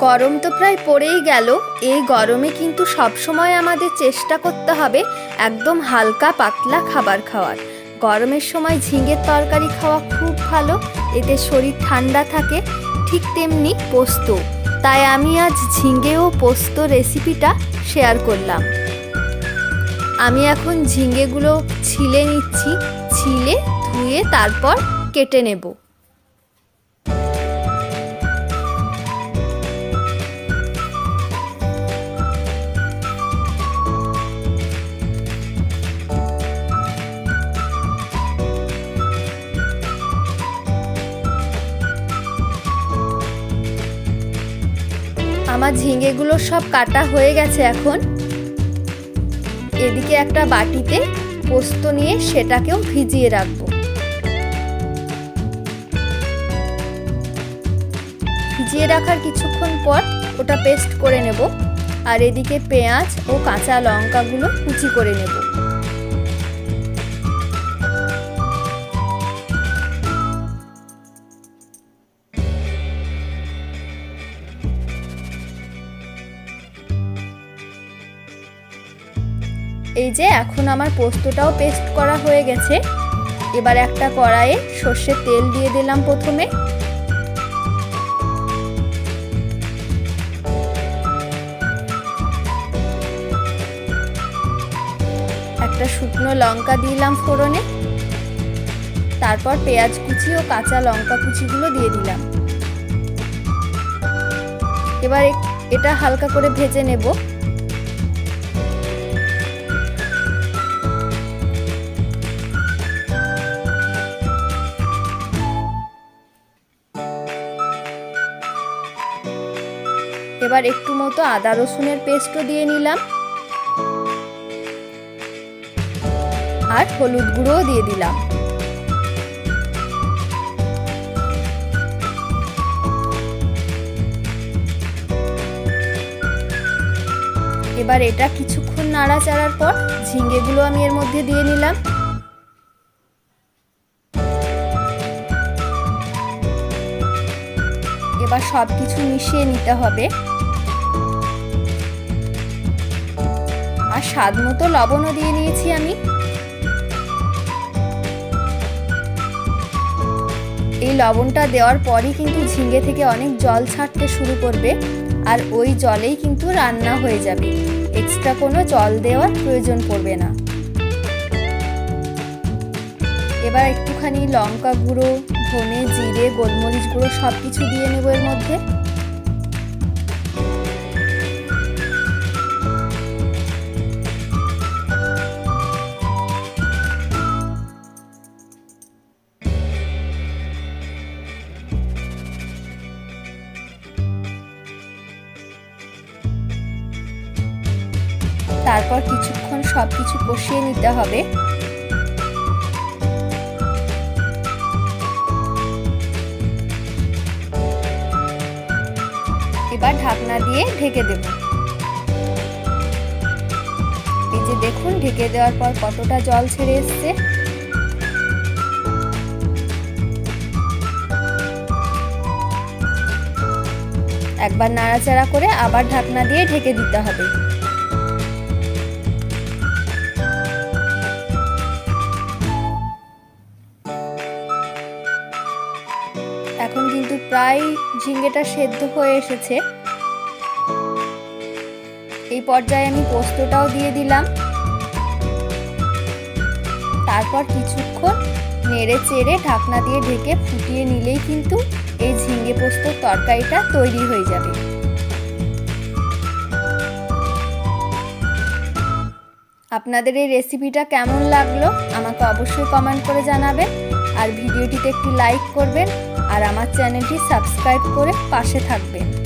গরম তো প্রায় পড়েই গেল। এই গরমে কিন্তু সবসময় আমাদের চেষ্টা করতে হবে একদম হালকা পাতলা খাবার খাওয়ার। গরমের সময় ঝিঙের তরকারি খাওয়া খুব ভালো, এতে শরীর ঠান্ডা থাকে, ঠিক তেমনি পোস্ত। তাই আমি আজ ঝিঙে ও পোস্ত রেসিপিটা শেয়ার করলাম। আমি এখন ঝিঙেগুলো ছিলে নিচ্ছি, ছিলে ধুয়ে তারপর কেটে নেব। আমার ঝিঙেগুলো সব কাটা হয়ে গেছে এখন। এদিকে একটা বাটিতে পোস্ত নিয়ে সেটাকেও ভিজিয়ে রাখব। ভিজিয়ে রাখার কিছুক্ষণ পর ওটা পেস্ট করে নেব। আর এদিকে পেঁয়াজ ও কাঁচা লঙ্কাগুলো কুচি করে নেব। এই যে এখন আমার পোস্তটাও পেস্ট করা হয়ে গেছে। এবার একটা কড়াইয়ে সর্ষের তেল দিয়ে দিলাম প্রথমে। একটা শুকনো লঙ্কা দিলাম ফোড়নে। তারপর পেঁয়াজ কুচি ও কাঁচা লঙ্কা কুচিগুলো দিয়ে দিলাম। এবার এটা হালকা করে ভেজে নেব। এবার একটু মতো আদা রসুনের পেস্টও দিয়ে নিলাম। আর হলুদ গুঁড়োও দিয়ে দিলাম। এবার এটা কিছুক্ষণ নাড়াচাড়ার পর ঝিঙ্গেগুলো আমি এর মধ্যে দিয়ে নিলাম। এবার সব কিছু মিশিয়ে নিতে হবে। আর স্বাদ মতো লবণও দিয়ে নিয়েছি আমি। এই লবণটা দেওয়ার পরই কিন্তু ঝিঙ্গে থেকে অনেক জল ছাড়তে শুরু করবে, আর ওই জলেই কিন্তু রান্না হয়ে যাবে। এক্সট্রা কোনো জল দেওয়ার প্রয়োজন পড়বে না। এবার একটুখানি লঙ্কা গুঁড়ো ধনে, জিরে, গোলমরিচ গুঁড়ো সব কিছু দিয়ে নেব এর মধ্যে। তারপর কিছুক্ষণ সব কিছু কষিয়ে নিতে হবে। এবার ঢাকনা দিয়ে ঢেকে দেব। এই যে দেখুন, ঢেকে দেওয়ার পর কতটা জল ছেড়ে এসছে। একবার নাড়াচাড়া করে আবার ঢাকনা দিয়ে ঢেকে দিতে হবে। এখন কিন্তু প্রায় ঝিঙ্গেটা সেদ্ধ হয়ে এসেছে। এই পর্যায়ে আমি পোস্তটাও দিয়ে দিলাম। তারপর কিছুক্ষণ নেড়ে চেড়ে ঢাকনা দিয়ে ঢেকে ফুটিয়ে নিলেই কিন্তু এই ঝিঙ্গে পোস্তর তরকারিটা তৈরি হয়ে যাবে। আপনাদের এই রেসিপিটা কেমন লাগল আমাকে অবশ্যই কমেন্ট করে জানাবেন। আর ভিডিওটিতে একটি লাইক করবেন আর আমার চ্যানেলটি সাবস্ক্রাইব করে পাশে থাকবেন।